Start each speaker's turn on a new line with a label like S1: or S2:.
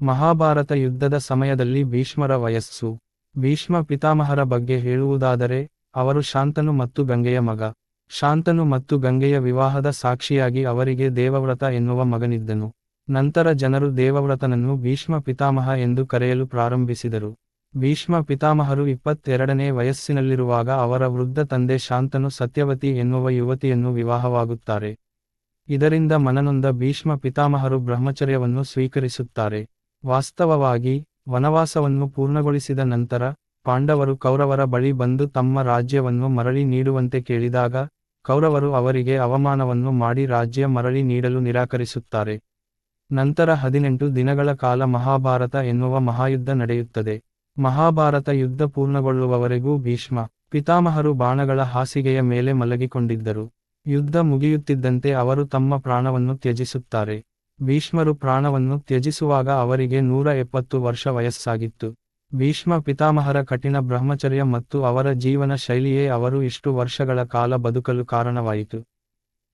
S1: ಮಹಾಭಾರತ ಯುದ್ಧದ ಸಮಯದಲ್ಲಿ ಭೀಷ್ಮರ ವಯಸ್ಸು. ಭೀಷ್ಮ ಪಿತಾಮಹರ ಬಗ್ಗೆ ಹೇಳುವುದಾದರೆ, ಅವರು ಶಾಂತನು ಮತ್ತು ಗಂಗೆಯ ಮಗ. ಶಾಂತನು ಮತ್ತು ಗಂಗೆಯ ವಿವಾಹದ ಸಾಕ್ಷಿಯಾಗಿ ಅವರಿಗೆ ದೇವವ್ರತ ಎನ್ನುವ ಮಗನಿದ್ದನು. ನಂತರ ಜನರು ದೇವವ್ರತನನ್ನು ಭೀಷ್ಮ ಪಿತಾಮಹ ಎಂದು ಕರೆಯಲು ಪ್ರಾರಂಭಿಸಿದರು. ಭೀಷ್ಮ ಪಿತಾಮಹರು ಇಪ್ಪತ್ತೆರಡನೇ ವಯಸ್ಸಿನಲ್ಲಿರುವಾಗ ಅವರ ವೃದ್ಧ ತಂದೆ ಶಾಂತನು ಸತ್ಯವತಿ ಎನ್ನುವ ಯುವತಿಯನ್ನು ವಿವಾಹವಾಗುತ್ತಾರೆ. ಇದರಿಂದ ಮನನೊಂದ ಭೀಷ್ಮ ಪಿತಾಮಹರು ಬ್ರಹ್ಮಚರ್ಯವನ್ನು ಸ್ವೀಕರಿಸುತ್ತಾರೆ. ವಾಸ್ತವವಾಗಿ ವನವಾಸವನ್ನು ಪೂರ್ಣಗೊಳಿಸಿದ ನಂತರ ಪಾಂಡವರು ಕೌರವರ ಬಳಿ ಬಂದು ತಮ್ಮ ರಾಜ್ಯವನ್ನು ಮರಳಿ ನೀಡುವಂತೆ ಕೇಳಿದಾಗ ಕೌರವರು ಅವರಿಗೆ ಅವಮಾನವನ್ನು ಮಾಡಿ ರಾಜ್ಯ ಮರಳಿ ನೀಡಲು ನಿರಾಕರಿಸುತ್ತಾರೆ. ನಂತರ ಹದಿನೆಂಟು ದಿನಗಳ ಕಾಲ ಮಹಾಭಾರತ ಎನ್ನುವ ಮಹಾಯುದ್ಧ ನಡೆಯುತ್ತದೆ. ಮಹಾಭಾರತ ಯುದ್ಧ ಪೂರ್ಣಗೊಳ್ಳುವವರೆಗೂ ಭೀಷ್ಮ, ಪಿತಾಮಹರು ಬಾಣಗಳ ಹಾಸಿಗೆಯ ಮೇಲೆ ಮಲಗಿಕೊಂಡಿದ್ದರು. ಯುದ್ಧ ಮುಗಿಯುತ್ತಿದ್ದಂತೆ ಅವರು ತಮ್ಮ ಪ್ರಾಣವನ್ನು ತ್ಯಜಿಸುತ್ತಾರೆ. ಭೀಷ್ಮರು ಪ್ರಾಣವನ್ನು ತ್ಯಜಿಸುವಾಗ ಅವರಿಗೆ ನೂರ ಎಪ್ಪತ್ತು ವರ್ಷ ವಯಸ್ಸಾಗಿತ್ತು. ಭೀಷ್ಮ ಪಿತಾಮಹರ ಕಠಿಣ ಬ್ರಹ್ಮಚರ್ಯ ಮತ್ತು ಅವರ ಜೀವನ ಶೈಲಿಯೇ ಅವರು ಇಷ್ಟು ವರ್ಷಗಳ ಕಾಲ ಬದುಕಲು ಕಾರಣವಾಯಿತು.